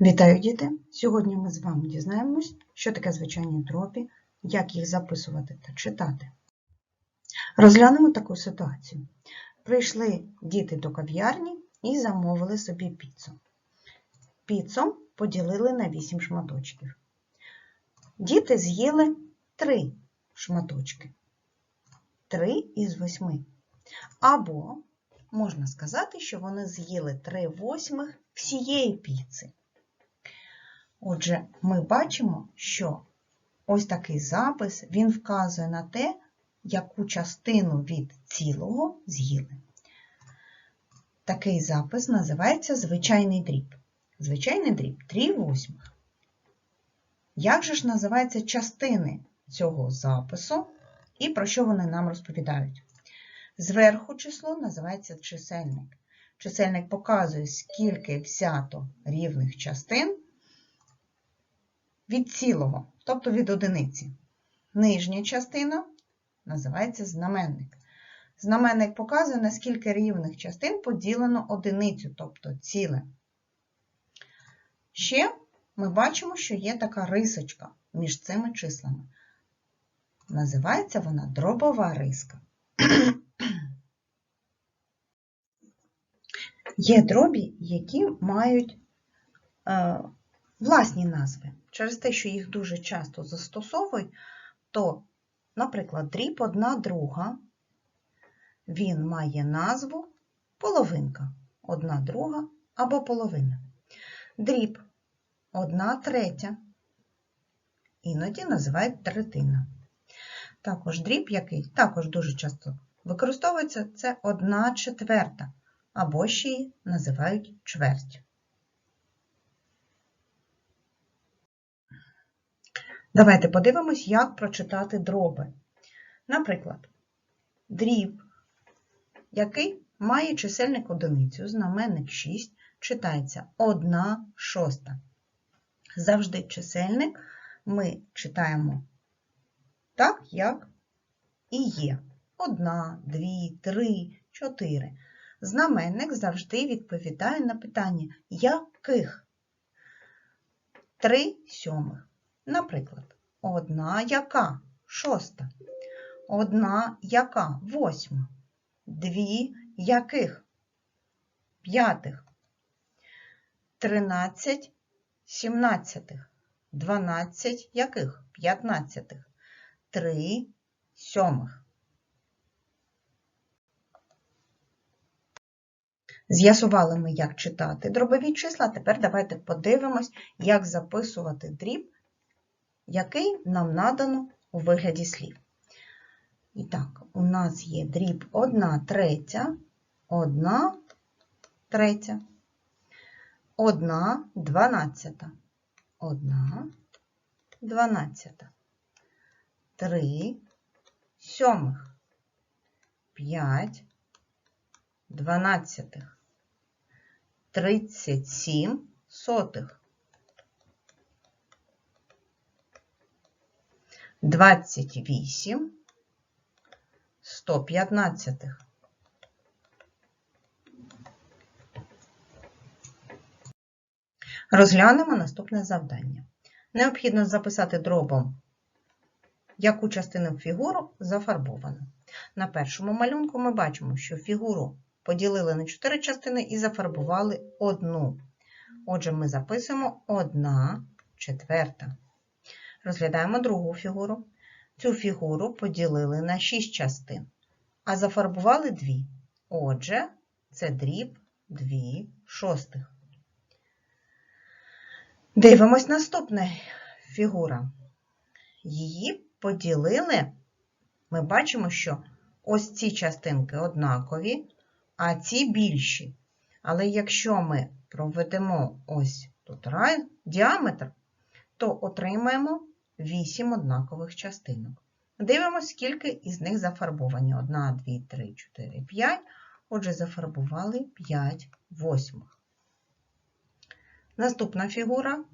Вітаю, діти! Сьогодні ми з вами дізнаємось, що таке звичайні дробі, як їх записувати та читати. Розглянемо таку ситуацію. Прийшли діти до кав'ярні і замовили собі піцу. Піцу поділили на 8 шматочків. Діти з'їли 3 шматочки. 3 із 8. Або можна сказати, що вони з'їли 3 восьмих всієї піци. Отже, ми бачимо, що ось такий запис він вказує на те, яку частину від цілого з'їли. Такий запис називається звичайний дріб. Звичайний дріб 3 восьмих. Як же ж називаються частини цього запису і про що вони нам розповідають? Зверху число називається чисельник. Чисельник показує, скільки взято рівних частин від цілого, тобто від одиниці. Нижня частина називається знаменник. Знаменник показує, наскільки рівних частин поділено одиницю, тобто ціле. Ще ми бачимо, що є така рисочка між цими числами. Називається вона дробова риска. Є дробі, які мають е, власні назви. Через те, що їх дуже часто застосовують, то, наприклад, дріб одна друга, він має назву половинка, одна друга або половина. Дріб одна третя, іноді називають третина. Також дріб, який також дуже часто використовується, це одна четверта, або ще й називають чверть. Давайте подивимось, як прочитати дроби. Наприклад, дріб, який має чисельник одиницю, знаменник 6, читається 1 шоста. Завжди чисельник ми читаємо так, як і є. 1, 2, 3, 4. Знаменник завжди відповідає на питання яких? 3 сьомих. Наприклад, одна яка? Шоста, одна яка? Восьма, дві яких? П'ятих, тринадцять сімнадцятих, дванадцять яких? П'ятнадцятих, три сьомих. З'ясували ми, як читати дробові числа. Тепер давайте подивимось, як записувати дріб який нам надано у вигляді слів. І так, у нас є дріб 1 третя, 1 третя, 1 дванадцята, 1 дванадцята, 3 сьомих, 5 дванадцятих, 37 сотих, 28 115. Розглянемо наступне завдання. Необхідно записати дробом, яку частину фігуру зафарбовано. На першому малюнку ми бачимо, що фігуру поділили на 4 частини і зафарбували одну. Отже, ми записуємо 1 четверта. Розглядаємо другу фігуру. Цю фігуру поділили на 6 частин, а зафарбували 2. Отже, це дріб 2 шостих. Дивимось наступна фігура. Її поділили, ми бачимо, що ось ці частинки однакові, а ці більші. Але якщо ми проведемо ось тут діаметр, то отримаємо 8 однакових частинок. Дивимося, скільки із них зафарбовані. 1, 2, 3, 4, 5. Отже, зафарбували 5 восьмих. Наступна фігура.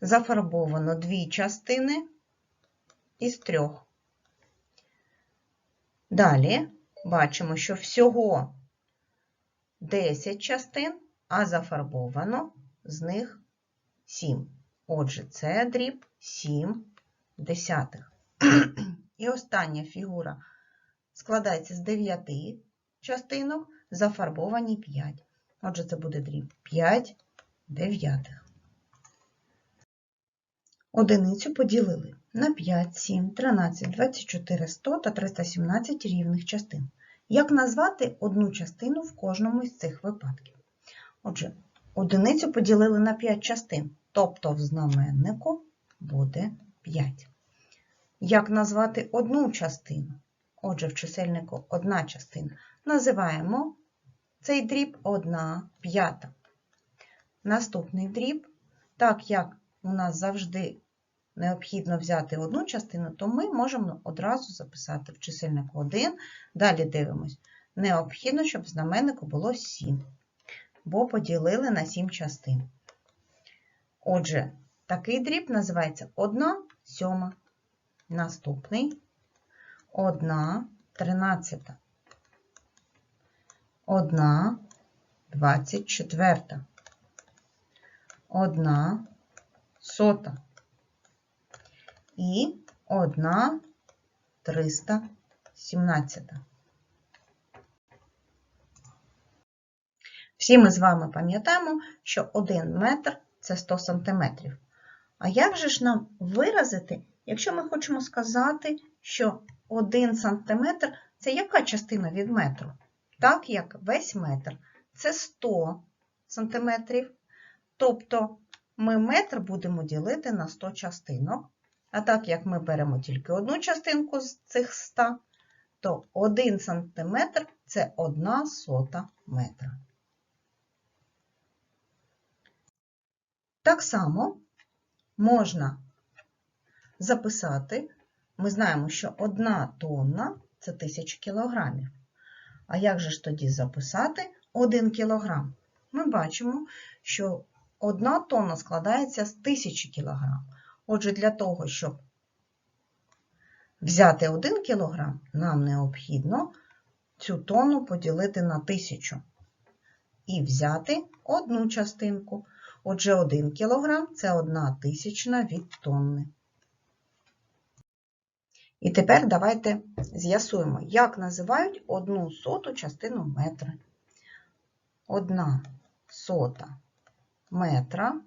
Зафарбовано дві частини із трьох. Далі бачимо, що всього 10 частин, а зафарбовано з них 7. Отже, це дріб 7 десятих. І остання фігура складається з 9 частинок, зафарбовані 5. Отже, це буде дріб 5 дев'ятих. Одиницю поділили на 5, 7, 13, 24, 100 та 317 рівних частин. Як назвати одну частину в кожному із цих випадків? Отже, одиницю поділили на 5 частин, тобто в знаменнику буде 5. Як назвати одну частину? Отже, в чисельнику одна частина. Називаємо цей дріб 1 п'ята. Наступний дріб, так як у нас завжди необхідно взяти одну частину, то ми можемо одразу записати в чисельнику 1. Далі дивимось. Необхідно, щоб знаменнику було 7, бо поділили на 7 частин. Отже, такий дріб називається 1 сьома. Наступний 1 тринадцята. 1 24. 1 сота. І 1 317. Всі ми з вами пам'ятаємо, що 1 метр це 100 сантиметрів. А як же ж нам виразити, якщо ми хочемо сказати, що 1 сантиметр це яка частина від метру? Так як весь метр це 100 сантиметрів. Тобто ми метр будемо ділити на 100 частинок. А так як ми беремо тільки одну частинку з цих 100, то 1 сантиметр це 1 сота метра. Так само можна записати, ми знаємо, що 1 тонна це 1000 кілограмів. А як же ж тоді записати 1 кілограм? Ми бачимо, що 1 тонна складається з 1000 кілограм. Отже, для того, щоб взяти 1 кілограм, нам необхідно цю тонну поділити на 1000 і взяти одну частинку. Отже, 1 кілограм – це 1 тисячна від тонни. І тепер давайте з'ясуємо, як називають одну соту частину метра. Одна сота метра.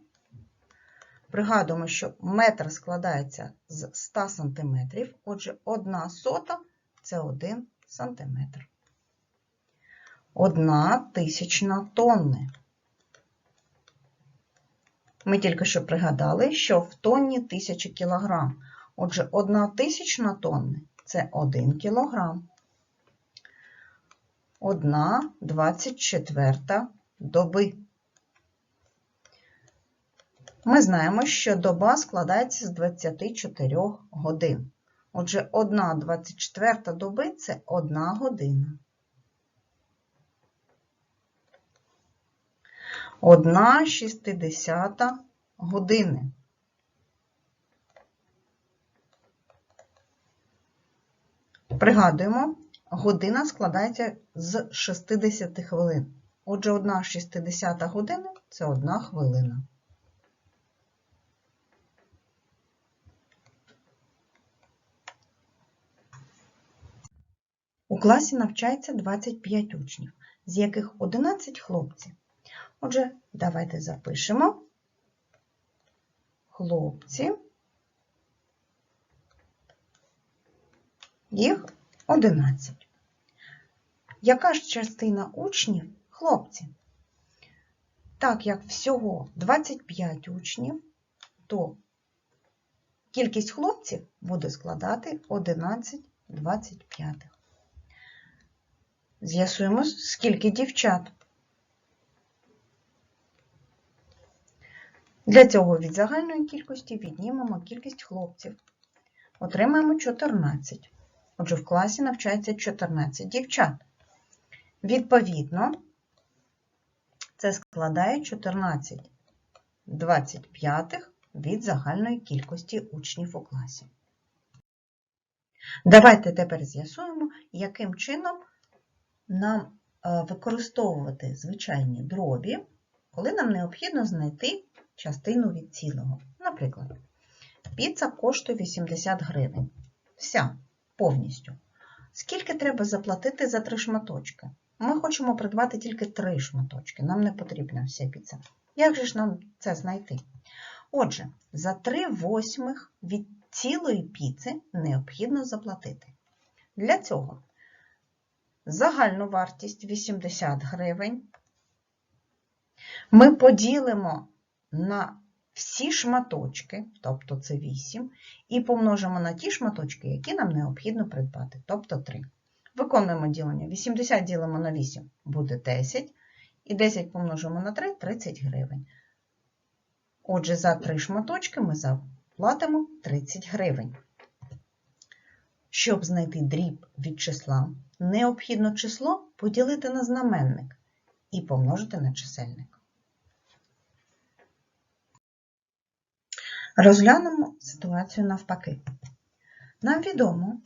Пригадуємо, що метр складається з 100 см, отже, одна сота це 1 см. Одна тисячна тонни. Ми тільки що пригадали, що в тонні 1000 кг. Отже, одна тисячна тонни це 1 кг. Одна 24 доби. Ми знаємо, що доба складається з 24 годин. Отже, 1 24 доби це 1 година. 1 60 години. Пригадуємо, година складається з 60 хвилин. Отже, 1 60 година це 1 хвилина. У класі навчається 25 учнів, з яких 11 хлопці. Отже, давайте запишемо хлопці. Їх 11. Яка ж частина учнів хлопці? Так як всього 25 учнів, то кількість хлопців буде складати 11 25. З'ясуємо, скільки дівчат. Для цього від загальної кількості віднімемо кількість хлопців. Отримаємо 14. Отже, в класі навчається 14 дівчат. Відповідно, це складає 14 25 від загальної кількості учнів у класі. Давайте тепер з'ясуємо, яким чином нам використовувати звичайні дробі коли нам необхідно знайти частину від цілого. Наприклад, піца коштує 80 гривень. Вся повністю. Скільки треба заплатити за три шматочки? Ми хочемо придбати тільки три шматочки, нам не потрібна вся піца. Як же ж нам це знайти? Отже, за 3 восьмих від цілої піци необхідно заплатити. Для цього загальну вартість 80 гривень ми поділимо на всі шматочки, тобто це 8, і помножимо на ті шматочки, які нам необхідно придбати, тобто 3. Виконуємо ділення. 80 ділимо на 8 буде 10, і 10 помножимо на 3 30 гривень. Отже, за 3 шматочки ми заплатимо 30 гривень. Щоб знайти дріб від числа, необхідно число поділити на знаменник і помножити на чисельник. Розглянемо ситуацію навпаки. Нам відомо,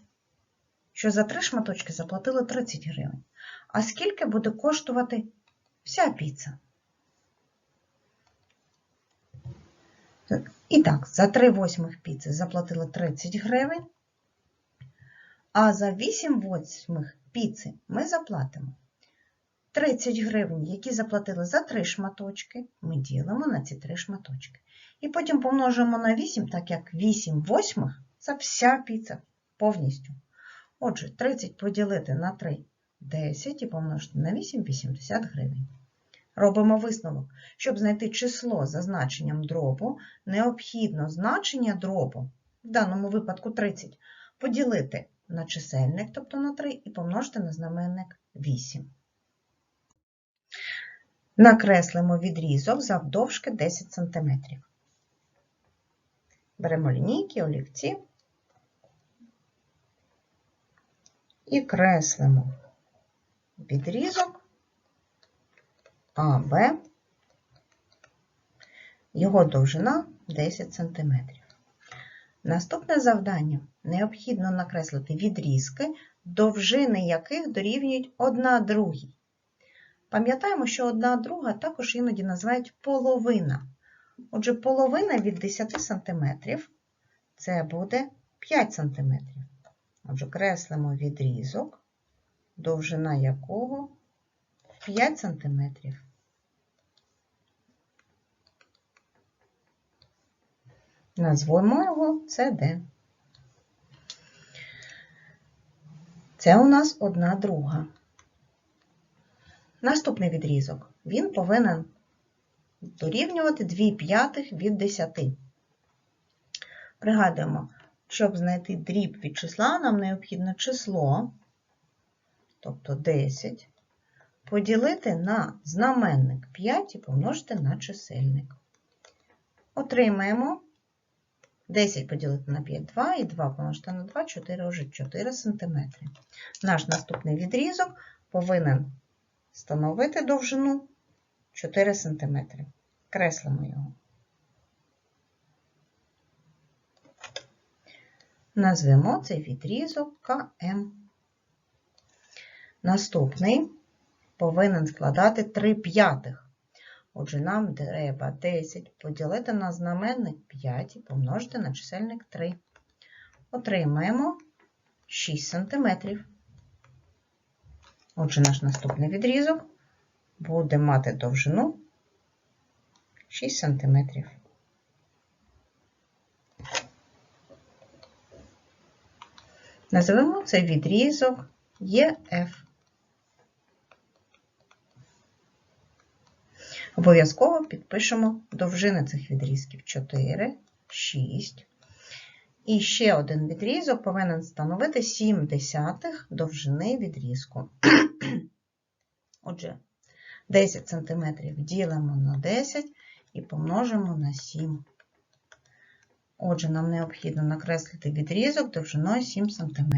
що за три шматочки заплатили 30 гривень. А скільки буде коштувати вся піца? І так, за 3 восьмих піци заплатили 30 гривень, а за 8 восьмих піци ми заплатимо 30 гривень, які заплатили за 3 шматочки, ми ділимо на ці 3 шматочки. І потім помножимо на 8, так як 8 восьмих це вся піца повністю. Отже, 30 поділити на 3 10 і помножити на 8 80 гривень. Робимо висновок. Щоб знайти число за значенням дробу, необхідно значення дробу, в даному випадку 30, поділити на чисельник, тобто на 3, і помножити на знаменник 8. Накреслимо відрізок завдовжки 10 см. Беремо лінійки, олівці і креслимо відрізок АБ, його довжина 10 см. Наступне завдання необхідно накреслити відрізки, довжини яких дорівнюють одна другій. Пам'ятаємо, що одна друга також іноді називають половина. Отже, половина від 10 см це буде 5 см. Отже, креслимо відрізок, довжина якого 5 см. Назвемо його CD. Це у нас одна друга. Наступний відрізок. Він повинен дорівнювати 2 п'ятих від 10. Пригадуємо, щоб знайти дріб від числа, нам необхідно число, тобто 10, поділити на знаменник 5 і помножити на чисельник. Отримаємо 10 поділити на 5 2 і 2 помножити на 2 4 вже 4 см. Наш наступний відрізок повинен становити довжину 4 см. Креслимо його. Назвемо цей відрізок КМ. Наступний повинен складати 3 п'ятих. Отже, нам треба 10 поділити на знаменник 5 і помножити на чисельник 3. Отримаємо 6 см. Отже, наш наступний відрізок буде мати довжину 6 см. Називемо цей відрізок ЄФ. Обов'язково підпишемо довжини цих відрізків 4, 6. І ще один відрізок повинен становити 7 десятих довжини відрізку. Отже, 10 см ділимо на 10 і помножимо на 7. Отже, нам необхідно накреслити відрізок довжиною 7 см.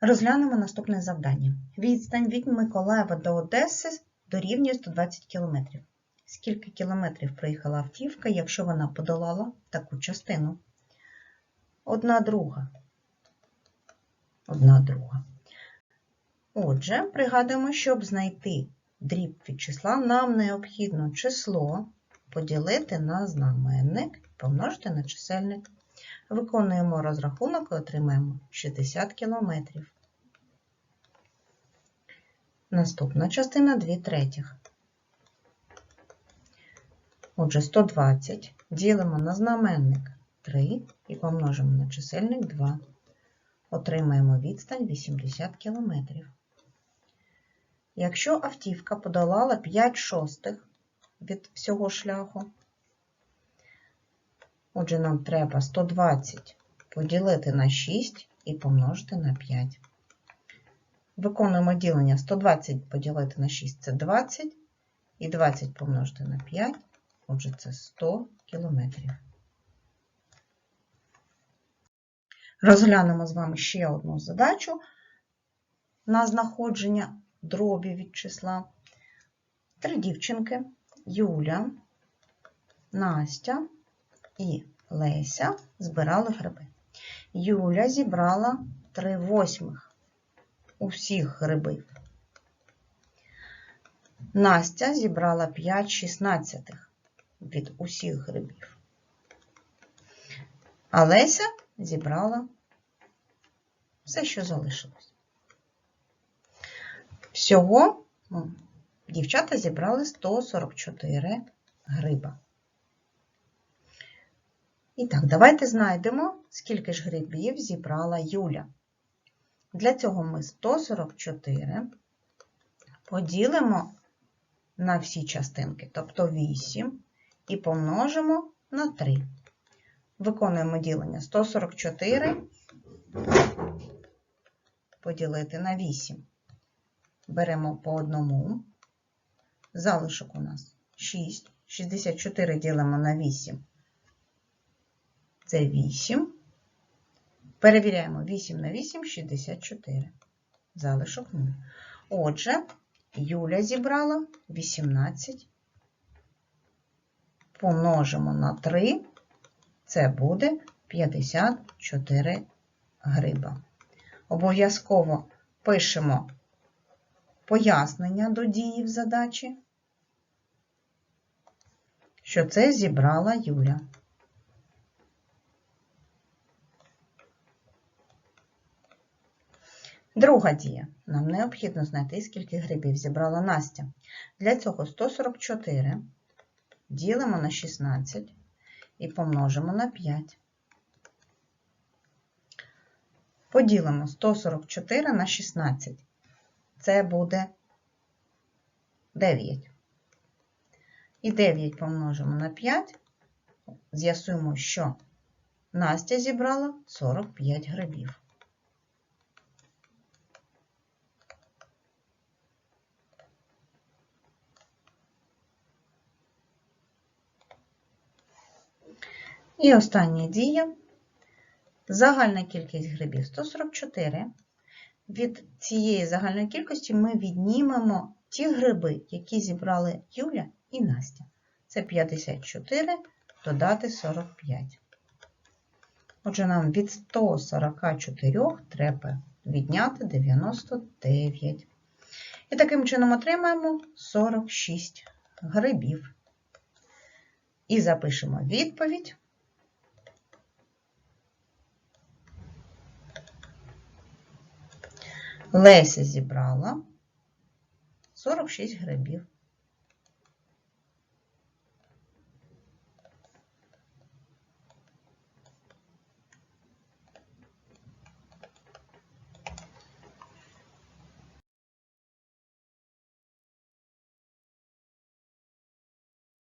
Розглянемо наступне завдання. Відстань від Миколаєва до Одеси дорівнює 120 км. Скільки кілометрів проїхала автівка, якщо вона подолала таку частину? Одна друга. Одна друга. Отже, пригадуємо, щоб знайти дріб від числа, нам необхідно число поділити на знаменник, помножити на чисельник. Виконуємо розрахунок і отримаємо 60 км. Наступна частина 2 третіх. Отже, 120 ділимо на знаменник 3 і помножимо на чисельник 2. Отримаємо відстань 80 км. Якщо автівка подолала 5 шостих від всього шляху, отже, нам треба 120 поділити на 6 і помножити на 5. Виконуємо ділення 120 поділити на 6 це 20, і 20 помножити на 5, отже, це 100 кілометрів. Розглянемо з вами ще одну задачу на знаходження дробів від числа. Три дівчинки Юля, Настя і Леся збирали гриби. Юля зібрала 3 восьмих усіх грибів. Настя зібрала 5 шістнадцятих від усіх грибів. А Леся зібрала все, що залишилось. Всього ну, дівчата зібрали 144 гриба. І так, давайте знайдемо, скільки ж грибів зібрала Юля. Для цього ми 144 поділимо на всі частинки, тобто 8, і помножимо на 3. Виконуємо ділення 144 поділити на 8. Беремо по одному. Залишок у нас 6. 64 ділимо на 8. Це 8. Перевіряємо 8 на 8 64. Залишок 0. Отже, Юля зібрала 18. Помножимо на 3. Це буде 54 гриба. Обов'язково пишемо пояснення до дії в задачі, що це зібрала Юля. Друга дія. Нам необхідно знайти, скільки грибів зібрала Настя. Для цього 144 ділимо на 16 і помножимо на 5. Поділимо 144 на 16. Це буде 9. І 9 помножимо на 5. З'ясуємо, що Настя зібрала 45 грибів. І остання дія. Загальна кількість грибів 144. Від цієї загальної кількості ми віднімемо ті гриби, які зібрали Юля і Настя. Це 54 додати 45. Отже, нам від 144 треба відняти 99. І таким чином отримаємо 46 грибів. І запишемо відповідь. Леся зібрала 46 грибів.